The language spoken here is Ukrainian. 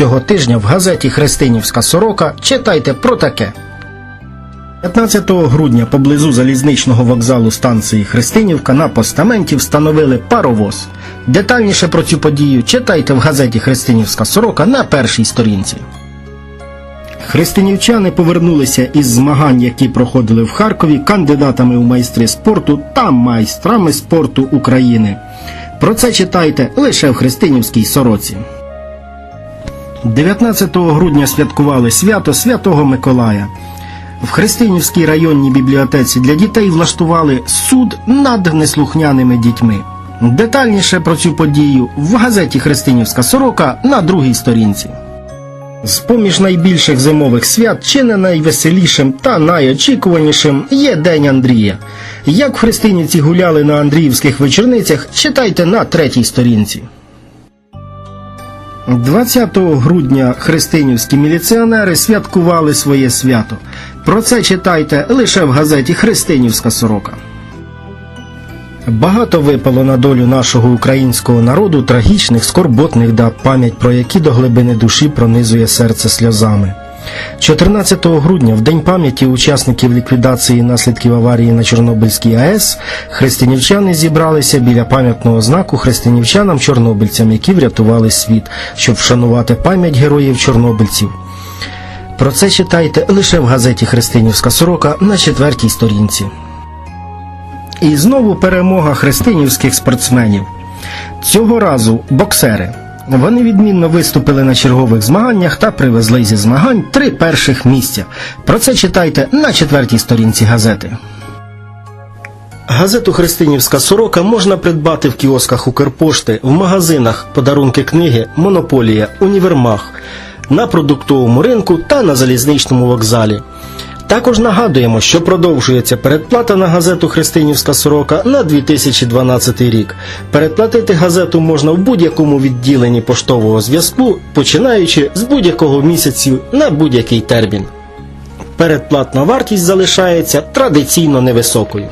цього тижня в газеті Христинівська Сорока читайте про таке. 15 грудня поблизу залізничного вокзалу станції Христинівка на постаменті встановили паровоз. Детальніше про цю подію читайте в газеті Христинівська Сорока на першій сторінці. Христинівчани повернулися із змагань, які проходили в Харкові, кандидатами у майстри спорту та майстрами спорту України. Про це читайте лише в Христинівській сороці. 19 грудня святкували свято Святого Миколая. В Христинівській районній бібліотеці для дітей влаштували суд над неслухняними дітьми. Детальніше про цю подію в газеті Христинівська Сорока на другій сторінці. З поміж найбільших зимових свят чи не найвеселішим та найочікуванішим є День Андрія. Як в Христинівці гуляли на Андріївських вечорницях, читайте на третій сторінці. 20 грудня христинівські міліціонери святкували своє свято. Про це читайте лише в газеті Христинівська Сорока. Багато випало на долю нашого українського народу трагічних, скорботних дат, пам'ять про які до глибини душі пронизує серце сльозами. 14 грудня, в день пам'яті учасників ліквідації наслідків аварії на Чорнобильській АЕС, христинівчани зібралися біля пам'ятного знаку христинівчанам-чорнобильцям, які врятували світ, щоб вшанувати пам'ять героїв чорнобильців. Про це читайте лише в газеті Христинівська Сорока на четвертій сторінці. І знову перемога христинівських спортсменів. Цього разу боксери. Вони відмінно виступили на чергових змаганнях та привезли зі змагань три перших місця. Про це читайте на четвертій сторінці газети. Газету Христинівська Сорока можна придбати в кіосках Укрпошти, в магазинах подарунки книги, монополія, універмаг, на продуктовому ринку та на залізничному вокзалі. Також нагадуємо, що продовжується передплата на газету Христинівська Сорока на 2012 рік. Передплатити газету можна в будь-якому відділенні поштового зв'язку, починаючи з будь-якого місяцю на будь-який термін. Передплатна вартість залишається традиційно невисокою.